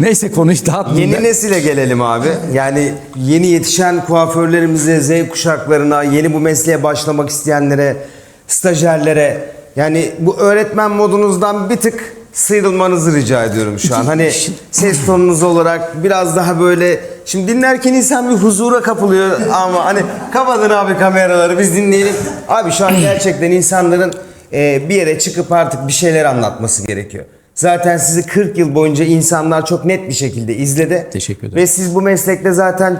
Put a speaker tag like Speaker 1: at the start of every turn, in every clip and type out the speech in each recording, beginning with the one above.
Speaker 1: Neyse konuyu dağıtmayayım.
Speaker 2: Yeni
Speaker 1: ben.
Speaker 2: nesile gelelim abi. Yani yeni yetişen kuaförlerimize, Z kuşaklarına, yeni bu mesleğe başlamak isteyenlere, stajyerlere yani bu öğretmen modunuzdan bir tık sıyrılmanızı rica ediyorum şu an. Hani ses tonunuz olarak biraz daha böyle şimdi dinlerken insan bir huzura kapılıyor ama hani kapatın abi kameraları biz dinleyelim. Abi şu an gerçekten insanların e, bir yere çıkıp artık bir şeyler anlatması gerekiyor. Zaten sizi 40 yıl boyunca insanlar çok net bir şekilde izledi.
Speaker 1: Teşekkür ederim.
Speaker 2: Ve siz bu meslekte zaten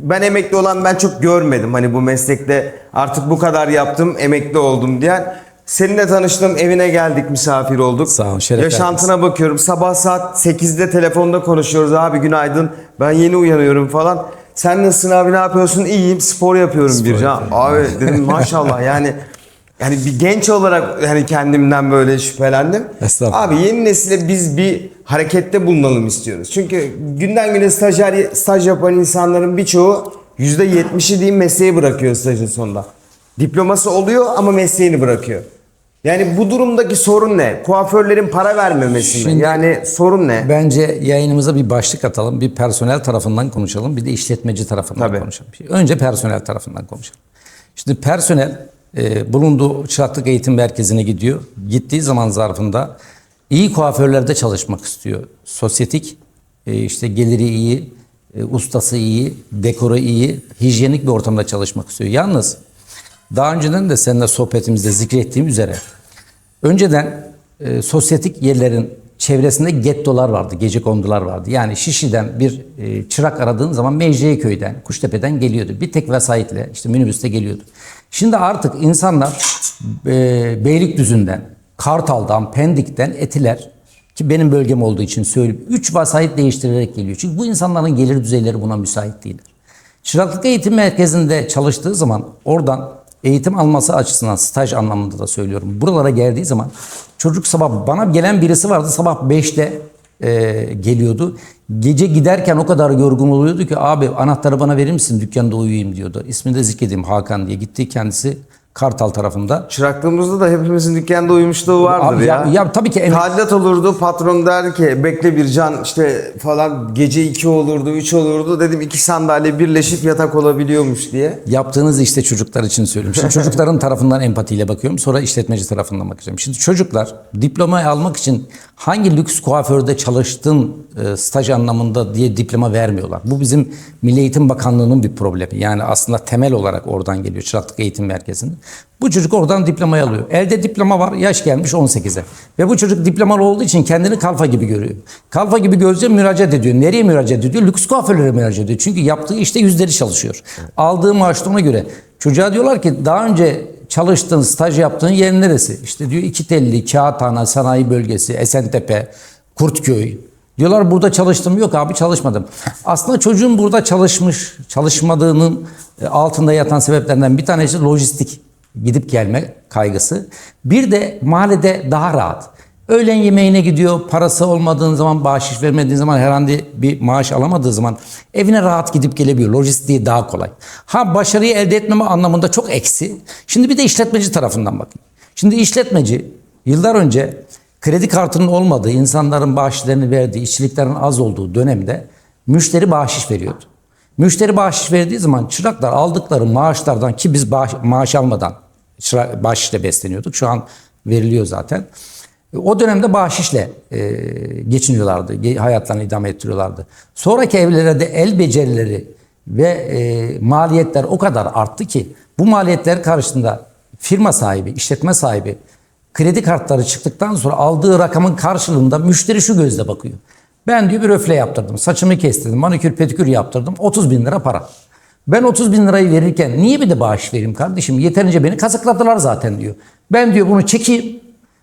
Speaker 2: ben emekli olan ben çok görmedim. Hani bu meslekte artık bu kadar yaptım, emekli oldum diyen. Seninle tanıştım, evine geldik, misafir olduk.
Speaker 1: Sağ ol, şeref
Speaker 2: Yaşantına bakıyorum. Sabah saat 8'de telefonda konuşuyoruz. Abi günaydın, ben yeni uyanıyorum falan. Sen nasılsın abi, ne yapıyorsun? İyiyim, spor yapıyorum bir can. Abi dedim maşallah yani yani bir genç olarak hani kendimden böyle şüphelendim.
Speaker 1: Estağfurullah.
Speaker 2: Abi yeni nesile biz bir harekette bulunalım istiyoruz. Çünkü günden güne stajyer, staj yapan insanların birçoğu %70'i diyeyim mesleği bırakıyor stajın sonunda. Diploması oluyor ama mesleğini bırakıyor. Yani bu durumdaki sorun ne? Kuaförlerin para vermemesi mi?
Speaker 1: Şimdi-
Speaker 2: Yani sorun ne?
Speaker 1: Bence yayınımıza bir başlık atalım. Bir personel tarafından konuşalım. Bir de işletmeci tarafından
Speaker 2: Tabii.
Speaker 1: konuşalım. Önce personel tarafından konuşalım. Şimdi personel e, bulunduğu çıraklık eğitim merkezine gidiyor. Gittiği zaman zarfında iyi kuaförlerde çalışmak istiyor. Sosyetik, e, işte geliri iyi, e, ustası iyi, dekoru iyi, hijyenik bir ortamda çalışmak istiyor. Yalnız daha önceden de seninle sohbetimizde zikrettiğim üzere Önceden e, sosyetik yerlerin çevresinde gettolar vardı, gece kondular vardı. Yani Şişli'den bir e, çırak aradığın zaman Mecidiyeköy'den, Kuştepe'den geliyordu. Bir tek vesayetle işte minibüste geliyordu. Şimdi artık insanlar e, Beylikdüzü'nden, Kartal'dan, Pendik'ten Etiler ki benim bölgem olduğu için söyleyeyim. Üç vasayet değiştirerek geliyor. Çünkü bu insanların gelir düzeyleri buna müsait değiller. Çıraklık eğitim merkezinde çalıştığı zaman oradan eğitim alması açısından staj anlamında da söylüyorum. Buralara geldiği zaman çocuk sabah bana gelen birisi vardı sabah 5'te e, geliyordu. Gece giderken o kadar yorgun oluyordu ki abi anahtarı bana verir misin dükkanda uyuyayım diyordu. İsmini de zikredeyim Hakan diye. Gitti kendisi Kartal tarafında.
Speaker 2: Çıraklığımızda da hepimizin dükkanda uyumuşluğu vardır
Speaker 1: Abi
Speaker 2: ya.
Speaker 1: ya- ya tabii ki emek-
Speaker 2: Tadilat olurdu, patron derdi ki bekle bir can işte falan gece 2 olurdu, 3 olurdu. Dedim iki sandalye birleşip yatak olabiliyormuş diye.
Speaker 1: Yaptığınız işte çocuklar için söylüyorum. Şimdi çocukların tarafından empatiyle bakıyorum. Sonra işletmeci tarafından bakacağım. Şimdi çocuklar diplomayı almak için hangi lüks kuaförde çalıştın e, staj anlamında diye diploma vermiyorlar. Bu bizim Milli Eğitim Bakanlığı'nın bir problemi. Yani aslında temel olarak oradan geliyor çıraklık eğitim merkezinde. Bu çocuk oradan diplomayı alıyor. Elde diploma var, yaş gelmiş 18'e. Ve bu çocuk diplomalı olduğu için kendini kalfa gibi görüyor. Kalfa gibi görünce müracaat ediyor. Nereye müracaat ediyor? Lüks kuaförlere müracaat ediyor. Çünkü yaptığı işte yüzleri çalışıyor. Aldığı maaş göre. Çocuğa diyorlar ki daha önce çalıştığın, staj yaptığın yer neresi? İşte diyor İki Telli, Kağıthane, Sanayi Bölgesi, Esentepe, Kurtköy. Diyorlar burada çalıştım. Yok abi çalışmadım. Aslında çocuğun burada çalışmış, çalışmadığının e, altında yatan sebeplerinden bir tanesi lojistik gidip gelme kaygısı. Bir de mahallede daha rahat. Öğlen yemeğine gidiyor, parası olmadığın zaman, bahşiş vermediğin zaman, herhangi bir maaş alamadığı zaman evine rahat gidip gelebiliyor. Lojistiği daha kolay. Ha başarıyı elde etmeme anlamında çok eksi. Şimdi bir de işletmeci tarafından bakın. Şimdi işletmeci yıllar önce kredi kartının olmadığı, insanların bahşişlerini verdiği, işçiliklerin az olduğu dönemde müşteri bahşiş veriyordu. Müşteri bahşiş verdiği zaman çıraklar aldıkları maaşlardan ki biz bağış- maaş almadan çırak, bahşişle besleniyorduk. Şu an veriliyor zaten. E, O dönemde bahşişle e, geçiniyorlardı. ge- Hayatlarını idame ettiriyorlardı. Sonraki evlere el becerileri ve e, maliyetler o kadar arttı ki bu maliyetler karşısında firma sahibi, işletme sahibi kredi kartları çıktıktan sonra aldığı rakamın karşılığında müşteri şu gözle bakıyor. Ben diyor bir röfle yaptırdım, saçımı kestirdim, manikür pedikür yaptırdım, 30 bin lira para. Ben 30 bin lirayı verirken niye bir de bağış vereyim kardeşim? Yeterince beni kazıkladılar zaten diyor. Ben diyor bunu çekeyim,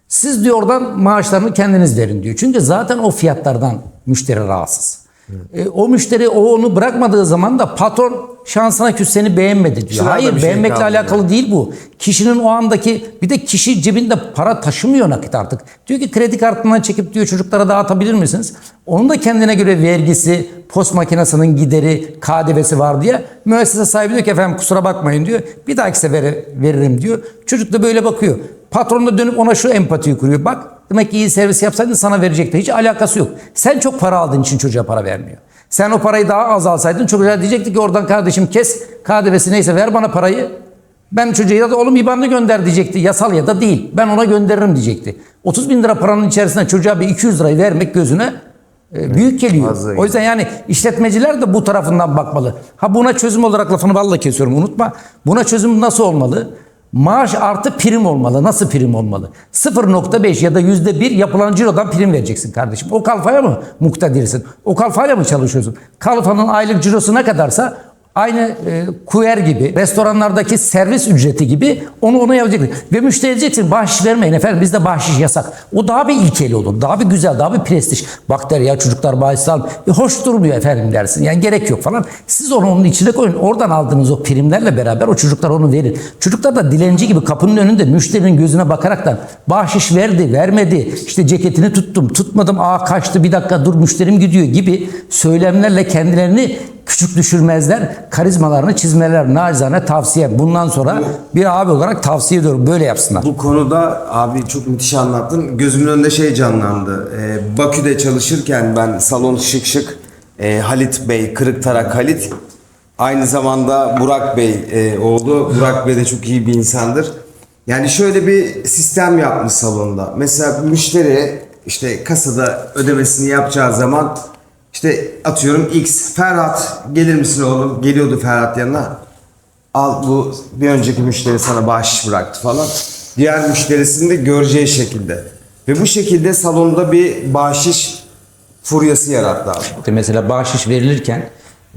Speaker 1: siz diyor oradan maaşlarını kendiniz verin diyor. Çünkü zaten o fiyatlardan müşteri rahatsız. E, o müşteri o onu bırakmadığı zaman da patron şansına küs seni beğenmedi diyor.
Speaker 2: Kişilerde
Speaker 1: Hayır
Speaker 2: şey
Speaker 1: beğenmekle
Speaker 2: kalmıyor.
Speaker 1: alakalı değil bu. Kişinin o andaki bir de kişi cebinde para taşımıyor nakit artık. Diyor ki kredi kartından çekip diyor çocuklara dağıtabilir misiniz? Onun da kendine göre vergisi, post makinesinin gideri, KDV'si var diye. Müessese sahibi diyor ki efendim kusura bakmayın diyor. Bir dahaki sefere veririm diyor. Çocuk da böyle bakıyor. Patron da dönüp ona şu empatiyi kuruyor. Bak Demek ki iyi servis yapsaydın sana verecekti. Hiç alakası yok. Sen çok para aldığın için çocuğa para vermiyor. Sen o parayı daha az alsaydın çocuğa diyecekti ki oradan kardeşim kes KDV'si neyse ver bana parayı. Ben çocuğa ya da oğlum IBAN'ını gönder diyecekti. Yasal ya da değil. Ben ona gönderirim diyecekti. 30 bin lira paranın içerisinde çocuğa bir 200 lirayı vermek gözüne e, büyük geliyor.
Speaker 2: fazla
Speaker 1: O yüzden yani işletmeciler de bu tarafından bakmalı. Ha buna çözüm olarak lafını balla kesiyorum unutma. Buna çözüm nasıl olmalı? Maaş artı prim olmalı. Nasıl prim olmalı? 0.5 ya da %1 yapılan cirodan prim vereceksin kardeşim. O kalfaya mı muktedirsin? O kalfayla mı çalışıyorsun? Kalfanın aylık cirosu ne kadarsa aynı e, kuyer gibi, restoranlardaki servis ücreti gibi onu ona yapacaksın. Ve müşteri diyeceksin bahşiş vermeyin efendim bizde bahşiş yasak. O daha bir ilkeli olur. Daha bir güzel, daha bir prestij. Bak der ya çocuklar bahşiş al. E, hoş durmuyor efendim dersin. Yani gerek yok falan. Siz onu onun içine koyun. Oradan aldığınız o primlerle beraber o çocuklar onu verir. Çocuklar da dilenci gibi kapının önünde müşterinin gözüne bakaraktan bahşiş verdi, vermedi. İşte ceketini tuttum, tutmadım. Aa kaçtı bir dakika dur müşterim gidiyor gibi söylemlerle kendilerini küçük düşürmezler. Karizmalarını çizmeler nacizane tavsiye. Bundan sonra bir abi olarak tavsiye ediyorum. Böyle yapsınlar.
Speaker 2: Bu konuda abi çok müthiş anlattın. Gözümün önünde şey canlandı. Ee, Bakü'de çalışırken ben salon şık şık e, Halit Bey, Kırıktarak Halit. Aynı zamanda Burak Bey e, oğlu. Burak Bey de çok iyi bir insandır. Yani şöyle bir sistem yapmış salonda. Mesela müşteri işte kasada ödemesini yapacağı zaman işte atıyorum X Ferhat gelir misin oğlum? Geliyordu Ferhat yanına. Al bu bir önceki müşteri sana bahşiş bıraktı falan. Diğer müşterisini de göreceği şekilde. Ve bu şekilde salonda bir bahşiş furyası yarattı abi.
Speaker 1: İşte mesela bahşiş verilirken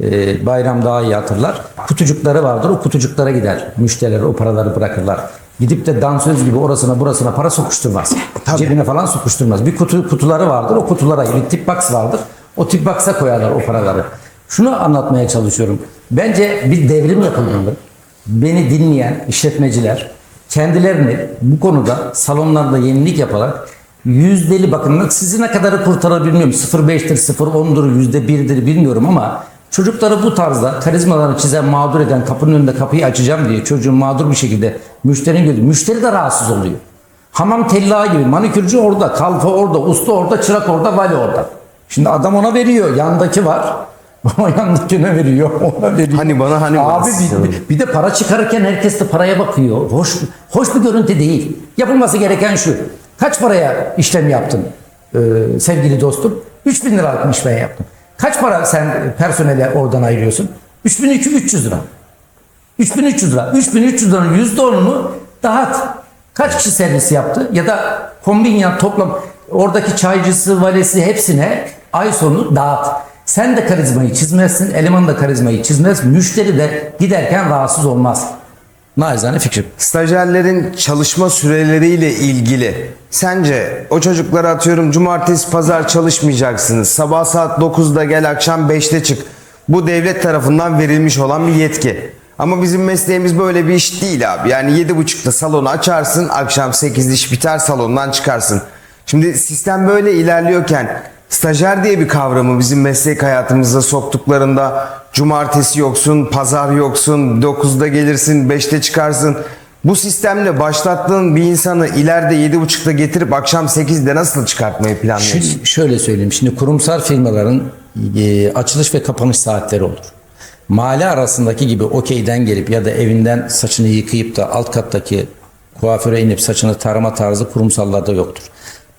Speaker 1: e, bayram daha iyi hatırlar. Kutucukları vardır. O kutucuklara gider. Müşteriler o paraları bırakırlar. Gidip de dansöz gibi orasına burasına para sokuşturmaz. Cebine falan sokuşturmaz. Bir kutu kutuları vardır. O kutulara bir tip box vardır. O tip box'a koyarlar o paraları. Şunu anlatmaya çalışıyorum. Bence bir devrim yapılmalı. Beni dinleyen işletmeciler kendilerini bu konuda salonlarda yenilik yaparak yüzdeli bakın sizi ne kadarı kurtarır bilmiyorum. 0.5'tir, 0.10'dur, %1'dir bilmiyorum ama çocukları bu tarzda karizmalarını çizen, mağdur eden, kapının önünde kapıyı açacağım diye çocuğun mağdur bir şekilde müşterinin gözü. Müşteri de rahatsız oluyor. Hamam tellağı gibi manikürcü orada, kalfa orada, usta orada, çırak orada, vali orada. Şimdi adam ona veriyor. Yandaki var. Ama yandakine veriyor. Ona veriyor.
Speaker 2: Hani bana, hani bana.
Speaker 1: Abi bir, bir- bir de para çıkarırken herkes de paraya bakıyor. Hoş hoş bir görüntü değil. Yapılması gereken şu. Kaç paraya işlem yaptın ee, sevgili dostum? 3000 liralık işlem yaptım. Kaç para sen personele oradan ayırıyorsun? 3200 lira. 3300 lira. 3300 liranın %10'unu dağıt. Kaç kişi servis yaptı? Ya da kombin yap toplam oradaki çaycısı, valesi hepsine ay sonu dağıt. Sen de karizmayı çizmezsin, eleman da karizmayı çizmez, müşteri de giderken rahatsız olmaz. Naizane fikrim.
Speaker 2: Stajyerlerin çalışma süreleriyle ilgili sence o çocuklara atıyorum cumartesi pazar çalışmayacaksınız. Sabah saat 9'da gel akşam 5'te çık. Bu devlet tarafından verilmiş olan bir yetki. Ama bizim mesleğimiz böyle bir iş değil abi. Yani 7.30'da salonu açarsın, akşam 8'de iş biter salondan çıkarsın. Şimdi sistem böyle ilerliyorken stajyer diye bir kavramı bizim meslek hayatımıza soktuklarında cumartesi yoksun, pazar yoksun, 9'da gelirsin, 5'te çıkarsın. Bu sistemle başlattığın bir insanı ileride 7.30'da getirip akşam 8'de nasıl çıkartmayı planlıyorsun?
Speaker 1: Şimdi şöyle söyleyeyim. Şimdi kurumsal firmaların e, açılış ve kapanış saatleri olur. Mahalle arasındaki gibi okeyden gelip ya da evinden saçını yıkayıp da alt kattaki kuaföre inip saçını tarama tarzı kurumsallarda yoktur.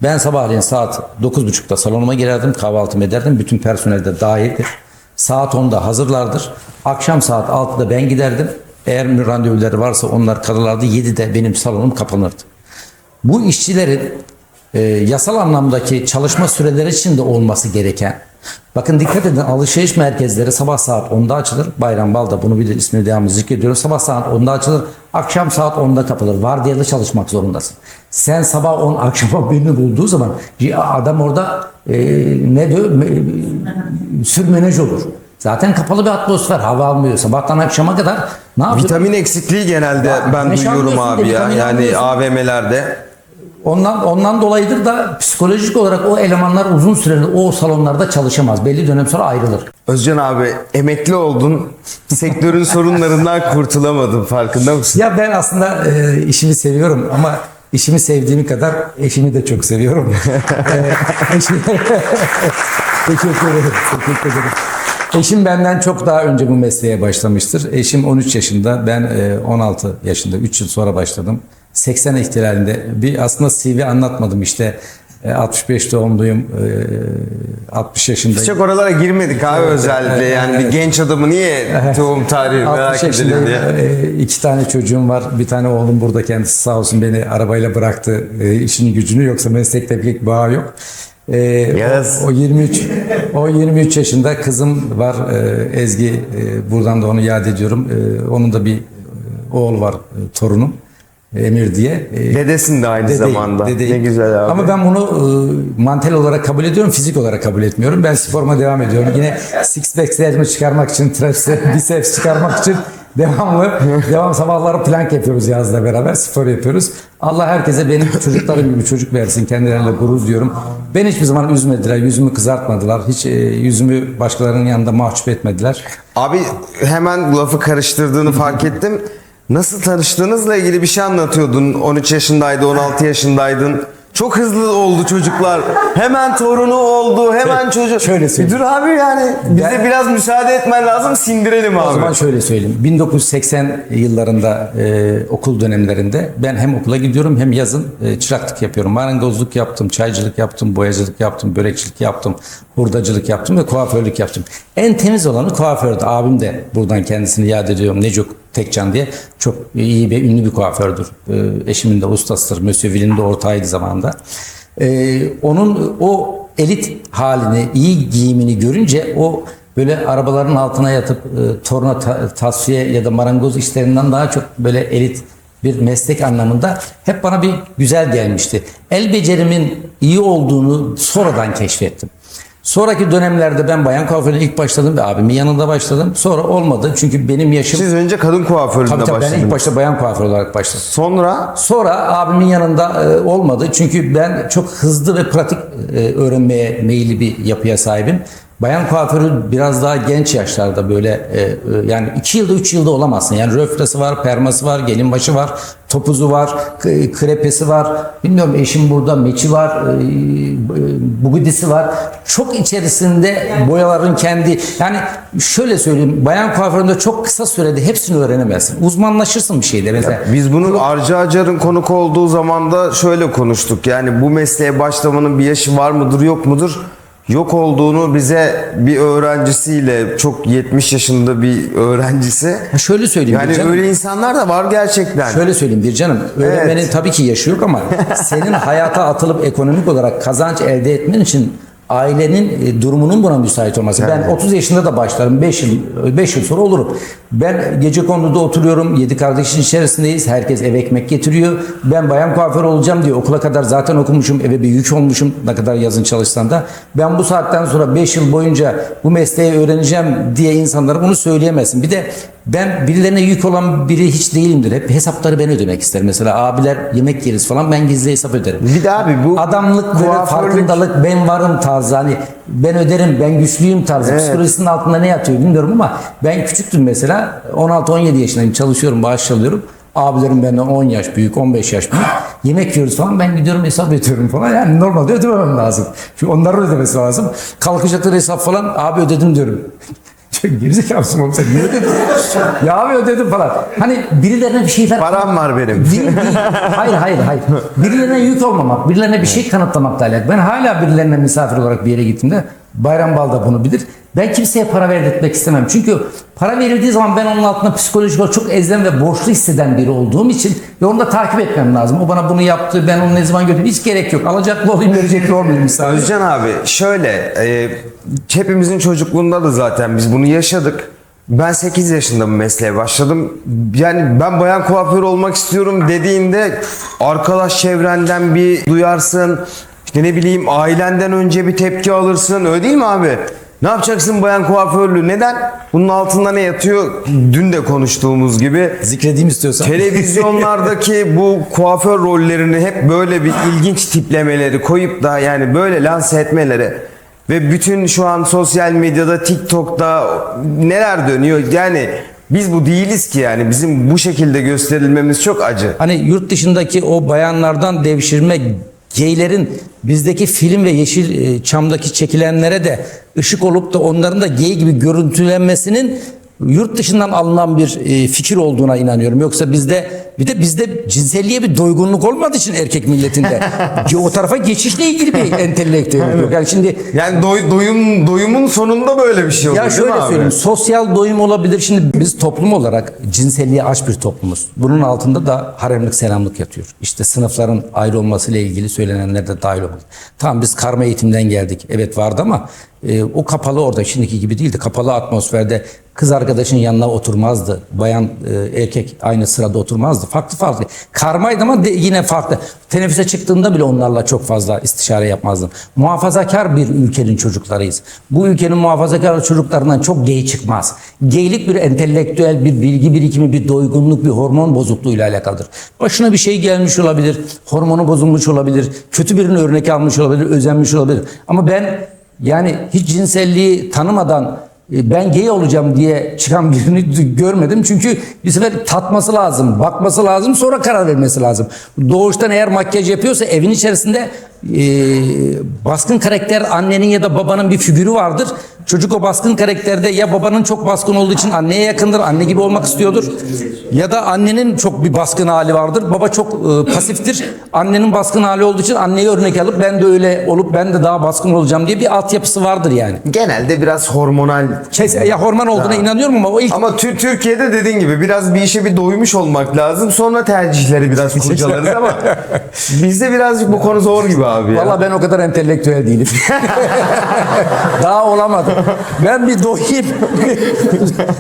Speaker 1: Ben sabahleyin saat 9.30'da salonuma girerdim, kahvaltımı ederdim. Bütün personel de dahildir. Saat 10'da hazırlardır. Akşam saat 6'da ben giderdim. Eğer randevuları varsa onlar kalırlardı. 7'de benim salonum kapanırdı. Bu işçilerin e, yasal anlamdaki çalışma süreleri içinde olması gereken bakın dikkat edin alışveriş merkezleri sabah saat 10'da açılır. Bayram Balda bunu bilir ismini devamlı zikrediyorum. Sabah saat 10'da açılır. Akşam saat 10'da kapılır. Vardiyalı çalışmak zorundasın. Sen sabah 10 akşama birini bulduğu zaman adam orada e, ne diyor e, sürmenaj olur. Zaten kapalı bir atmosfer. Hava almıyor. Sabahtan akşama kadar ne yapıyor?
Speaker 2: Vitamin eksikliği genelde
Speaker 1: Ya,
Speaker 2: ben duyuyorum abi
Speaker 1: de,
Speaker 2: ya. Yani. AVM'lerde.
Speaker 1: Ondan ondan dolayıdır da psikolojik olarak o elemanlar uzun süreli o salonlarda çalışamaz. Belli dönem sonra ayrılır.
Speaker 2: Özcan abi emekli oldun. Sektörün sorunlarından kurtulamadın farkında mısın?
Speaker 1: Ya ben aslında e, işimi seviyorum ama işimi sevdiğimi kadar eşimi de çok seviyorum. Ee, eşim- Teşekkür ederim. Teşekkür ederim. Eşim benden çok daha önce bu mesleğe başlamıştır. Eşim 13 yaşında, ben e, 16 yaşında, 3 yıl sonra başladım. 80 ihtilalinde bir aslında CV anlatmadım işte. E, 65 doğumluyum, e, 60 yaşındayım.
Speaker 2: Çok oralara girmedik abi özellikle.
Speaker 1: evet,
Speaker 2: yani
Speaker 1: evet.
Speaker 2: bir genç adamı niye doğum tarihi
Speaker 1: 60
Speaker 2: merak
Speaker 1: yaşındayım.
Speaker 2: diye.
Speaker 1: E, iki tane çocuğum var. Bir tane oğlum burada kendisi sağ olsun beni arabayla bıraktı e, işini gücünü yoksa meslekte pek bağ yok. E,
Speaker 2: Yes.
Speaker 1: o, o 23 o 23 yaşında kızım var e, Ezgi e, buradan da onu yad ediyorum. E, onun da bir e, oğul var e, torunum Emir diye. E,
Speaker 2: Dedesin de aynı
Speaker 1: Dedeyim,
Speaker 2: zamanda.
Speaker 1: dedeyim.
Speaker 2: Ne güzel abi.
Speaker 1: Ama ben bunu e, mantel olarak kabul ediyorum, fizik olarak kabul etmiyorum. Ben sporuma devam ediyorum. Yine six pack çıkarmak için, biceps çıkarmak için devamlı, devam sabahları plank yapıyoruz yazla beraber, spor yapıyoruz. Allah herkese benim çocuklarım gibi çocuk versin, kendilerine gurur diyorum. Ben hiçbir zaman üzmediler, yüzümü kızartmadılar. Hiç e, yüzümü başkalarının yanında mahcup etmediler.
Speaker 2: Abi hemen lafı karıştırdığını fark ettim. Nasıl tanıştığınızla ilgili bir şey anlatıyordun. 13 yaşındaydı, 16 yaşındaydın. Çok hızlı oldu çocuklar. Hemen torunu oldu, hemen çocuk.
Speaker 1: şöyle
Speaker 2: Bir
Speaker 1: söyleyeyim.
Speaker 2: dur abi yani. Bize
Speaker 1: Ben-
Speaker 2: biraz müsaade etmen lazım, sindirelim
Speaker 1: O
Speaker 2: abi.
Speaker 1: zaman şöyle söyleyeyim. 1980 yıllarında e, okul dönemlerinde ben hem okula gidiyorum hem yazın e, çıraklık yapıyorum. Marangozluk yaptım, çaycılık yaptım, boyacılık yaptım, börekçilik yaptım, hurdacılık yaptım ve kuaförlük yaptım. En temiz olanı kuafördü. Abim de buradan kendisini yad ediyorum. Necuk Tekcan diye çok iyi ve ünlü bir kuafördür. E, eşimin de ustasıdır. Monsieur Ville'in de ortağıydı zamanında. E, onun o elit halini, iyi giyimini görünce o böyle arabaların altına yatıp e, torna ta- tasfiye ya da marangoz işlerinden daha çok böyle elit bir meslek anlamında hep bana bir güzel gelmişti. El becerimin iyi olduğunu sonradan keşfettim. Sonraki dönemlerde ben bayan kuaförüne ilk başladım ve abimin yanında başladım. Sonra olmadı çünkü benim yaşım...
Speaker 2: Siz önce kadın kuaföründe
Speaker 1: Tabii tabii ben
Speaker 2: başladınız.
Speaker 1: ilk başta bayan kuaför olarak başladım.
Speaker 2: Sonra
Speaker 1: Sonra abimin yanında e, olmadı. Çünkü ben çok hızlı ve pratik e, öğrenmeye meyilli bir yapıya sahibim. Bayan kuaförü biraz daha genç yaşlarda böyle e, e, yani 2 yılda 3 yılda olamazsın. Yani röflesi var, perması var, gelin başı var, topuzu var, k- krepesi var. Bilmiyorum eşim burada meçi var, e, e, bugudisi var. Çok içerisinde boyaların kendi yani şöyle söyleyeyim bayan kuaföründe çok kısa sürede hepsini öğrenemezsin. Uzmanlaşırsın bir şeyde mesela.
Speaker 2: Biz bunu Arca Acar'ın konuk olduğu zaman da şöyle konuştuk. Yani bu mesleğe başlamanın bir yaşı var mıdır yok mudur? Yok olduğunu bize bir öğrencisiyle çok 70 yaşında bir öğrencisi.
Speaker 1: Ha Şöyle söyleyeyim
Speaker 2: Yani
Speaker 1: bir canım.
Speaker 2: öyle insanlar da var gerçekten.
Speaker 1: Şöyle söyleyeyim bir canım. Öğrenmenin
Speaker 2: Evet.
Speaker 1: tabii ki yaşı yok ama senin hayata atılıp ekonomik olarak kazanç elde etmen için ailenin e, durumunun buna müsait olması. Ben 30 yaşında da başlarım. 5 yıl 5 yıl sonra olurum. Ben gece konuda oturuyorum. 7 kardeşin içerisindeyiz. Herkes eve ekmek getiriyor. Ben bayan kuaför olacağım diye okula kadar zaten okumuşum. Eve bir yük olmuşum. Ne kadar yazın çalışsam da. Ben bu saatten sonra 5 yıl boyunca bu mesleği öğreneceğim diye insanlara bunu söyleyemezsin. Bir de ben birilerine yük olan biri hiç değilimdir. Hep hesapları ben ödemek isterim. Mesela abiler yemek yeriz falan ben gizli hesap öderim.
Speaker 2: Bir de abi bu
Speaker 1: Adamlık böyle
Speaker 2: kuaförlük-
Speaker 1: farkındalık ben varım tarzı hani ben öderim ben güçlüyüm tarzı.
Speaker 2: Evet.
Speaker 1: psikolojisinin altında ne yatıyor bilmiyorum ama ben küçüktüm mesela. 16-17 yaşındayım çalışıyorum maaş alıyorum. Abilerim benden 10 yaş büyük 15 yaş büyük. Yemek yiyoruz falan ben gidiyorum hesap ödüyorum falan. Yani normalde ödememem lazım. Çünkü onların ödemesi lazım. Kalkacakları hesap falan abi ödedim diyorum Gerizekalısın oğlum sen niye ödedin? ya abi ödedim falan. Hani birilerine bir şey ver.
Speaker 2: Param var benim.
Speaker 1: Değil, değil. Hayır hayır hayır. Birilerine yük olmamak, birilerine bir şey kanıtlamakla alakalı. Ben hala birilerine misafir olarak bir yere gittiğimde Bayram Bal da bunu bilir. Ben kimseye para verdirtmek istemem. Çünkü para verildiği zaman ben onun altında psikolojik olarak çok ezilen ve borçlu hisseden biri olduğum için ve onu da takip etmem lazım. O bana bunu yaptı, ben onu ne zaman götürdüm. Hiç gerek yok. Alacaklı olayım, verecekli olmayayım misafir.
Speaker 2: Özcan abi şöyle e, hepimizin çocukluğunda da zaten biz bunu yaşadık. Ben 8 yaşında bu mesleğe başladım. Yani ben bayan kuaför olmak istiyorum dediğinde arkadaş çevrenden bir duyarsın. İşte ne bileyim ailenden önce bir tepki alırsın. Öyle değil mi abi? Ne yapacaksın bayan kuaförlüğü? Neden? Bunun altında ne yatıyor? Dün de konuştuğumuz gibi
Speaker 1: Zikredeyim istiyorsan.
Speaker 2: televizyonlardaki bu kuaför rollerini hep böyle bir ilginç tiplemeleri koyup da yani böyle lanse etmeleri ve bütün şu an sosyal medyada TikTok'ta neler dönüyor yani Biz bu değiliz ki yani bizim bu şekilde gösterilmemiz çok acı.
Speaker 1: Hani yurt dışındaki o bayanlardan devşirme geylerin bizdeki film ve yeşil e, çekilenlere de ışık olup da onların da gay gibi görüntülenmesinin yurt dışından alınan bir e, fikir olduğuna inanıyorum. Yoksa bizde bir de bizde cinselliğe bir doygunluk olmadığı için erkek milletinde o tarafa geçişle ilgili bir entelektüel yok. Yani şimdi
Speaker 2: Yani doy- doyum doyumun sonunda böyle bir şey oluyor
Speaker 1: ya
Speaker 2: değil
Speaker 1: şöyle
Speaker 2: mi abi?
Speaker 1: söyleyeyim, sosyal doyum olabilir. Şimdi biz toplum olarak cinselliğe aç bir toplumuz. Bunun altında da haremlik selamlık yatıyor. İşte sınıfların ayrı olmasıyla ilgili söylenenler de dahil olmalı. Tamam biz karma eğitimden geldik. Evet vardı ama e, o kapalı orada şimdiki gibi değildi. Kapalı atmosferde kız arkadaşın yanına oturmazdı. Bayan e, erkek aynı sırada oturmazdı. Farklı farklı. Karmaydı ama de, yine farklı. Teneffüse çıktığında bile onlarla çok fazla istişare yapmazdım. Muhafazakar bir ülkenin çocuklarıyız. Bu ülkenin muhafazakar çocuklarından çok gay çıkmaz. Geylik bir entelektüel bir bilgi birikimi, bir doygunluk, bir hormon bozukluğuyla alakalıdır. Başına bir şey gelmiş olabilir, hormonu bozulmuş olabilir, kötü birini örnek almış olabilir, özenmiş olabilir. Ama ben yani hiç cinselliği tanımadan e, ben gay olacağım diye çıkan birini görmedim. Çünkü bir sefer tatması lazım, bakması lazım, sonra karar vermesi lazım. Doğuştan eğer makyaj yapıyorsa evin içerisinde e, baskın karakter annenin ya da babanın bir figürü vardır. Çocuk o baskın karakterde ya babanın çok baskın olduğu için anneye yakındır, anne gibi olmak istiyordur. Ya da annenin çok bir baskın hali vardır. Baba çok e, pasiftir. Annenin baskın hali olduğu için anneyi örnek alıp ben de öyle olup ben de daha baskın olacağım diye bir altyapısı vardır yani.
Speaker 2: Genelde biraz hormonal
Speaker 1: Kes, ya hormon olduğuna inanıyorum ama o ilk
Speaker 2: Ama Tür- Türkiye'de dediğin gibi biraz bir işe bir doymuş olmak lazım. Sonra tercihleri biraz kurcalarız ama bizde birazcık bu konu zor gibi abi ya.
Speaker 1: Valla ben o kadar entelektüel değilim. Daha olamadım. Ben bir doyayım.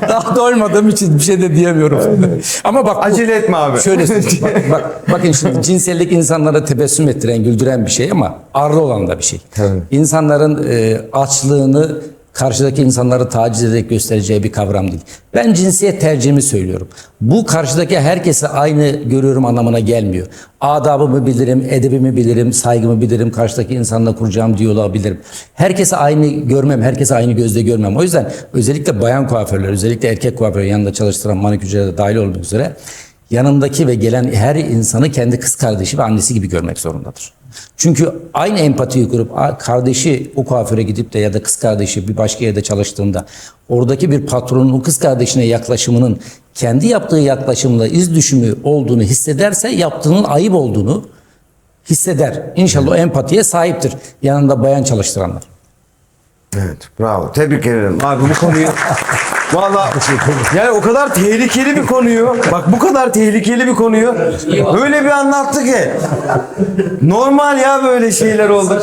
Speaker 1: Daha doymadığım için bir şey de diyemiyorum. Ama bak bu-
Speaker 2: Acele etme abi.
Speaker 1: Şöyle bak, bak, bakın şimdi cinsellik insanlara tebessüm ettiren, güldüren bir şey ama arlı olan da bir şey.
Speaker 2: Tabii.
Speaker 1: İnsanların e, açlığını karşıdaki insanları taciz ederek göstereceği bir kavram değil. Ben cinsiyet tercihimi söylüyorum. Bu karşıdaki herkese aynı görüyorum anlamına gelmiyor. Adabımı bilirim, edebimi bilirim, saygımı bilirim, karşıdaki insanla kuracağım diyaloğu bilirim. Herkese aynı görmem, herkese aynı gözle görmem. O yüzden özellikle bayan kuaförler, özellikle erkek kuaför yanında çalıştıran manikürcüler de dahil olmak üzere yanındaki ve gelen her insanı kendi kız kardeşi ve annesi gibi görmek zorundadır. Çünkü aynı empatiyi kurup kardeşi o kuaföre gidip de ya da kız kardeşi bir başka yerde çalıştığında oradaki bir patronun o kız kardeşine yaklaşımının kendi yaptığı yaklaşımla iz düşümü olduğunu hissederse yaptığının ayıp olduğunu hisseder. İnşallah o empatiye sahiptir yanında bayan çalıştıranlar.
Speaker 2: Evet bravo tebrik ederim abi bu konuyu Valla yani o kadar tehlikeli bir konuyu bak bu kadar tehlikeli bir konuyu öyle bir anlattı ki normal ya böyle şeyler oldu.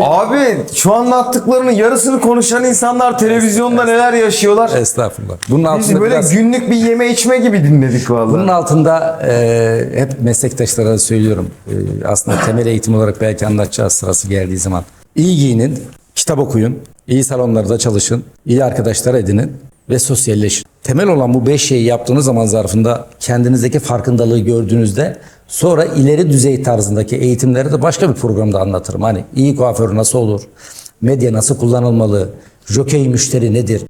Speaker 2: Abi şu anlattıklarının yarısını konuşan insanlar televizyonda neler yaşıyorlar.
Speaker 1: Estağfurullah. Bunun
Speaker 2: Biz
Speaker 1: altında
Speaker 2: böyle
Speaker 1: biraz...
Speaker 2: günlük bir yeme içme gibi dinledik
Speaker 1: Bunun
Speaker 2: vallahi.
Speaker 1: altında e, hep meslektaşlara da söylüyorum. E, aslında temel eğitim olarak belki anlatacağız sırası geldiği zaman. İyi giyinin, kitap okuyun, iyi salonlarda çalışın, iyi arkadaşlar edinin ve sosyalleşin. Temel olan bu beş şeyi yaptığınız zaman zarfında kendinizdeki farkındalığı gördüğünüzde sonra ileri düzey tarzındaki eğitimleri de başka bir programda anlatırım. Hani iyi kuaför nasıl olur, medya nasıl kullanılmalı, jokey müşteri nedir,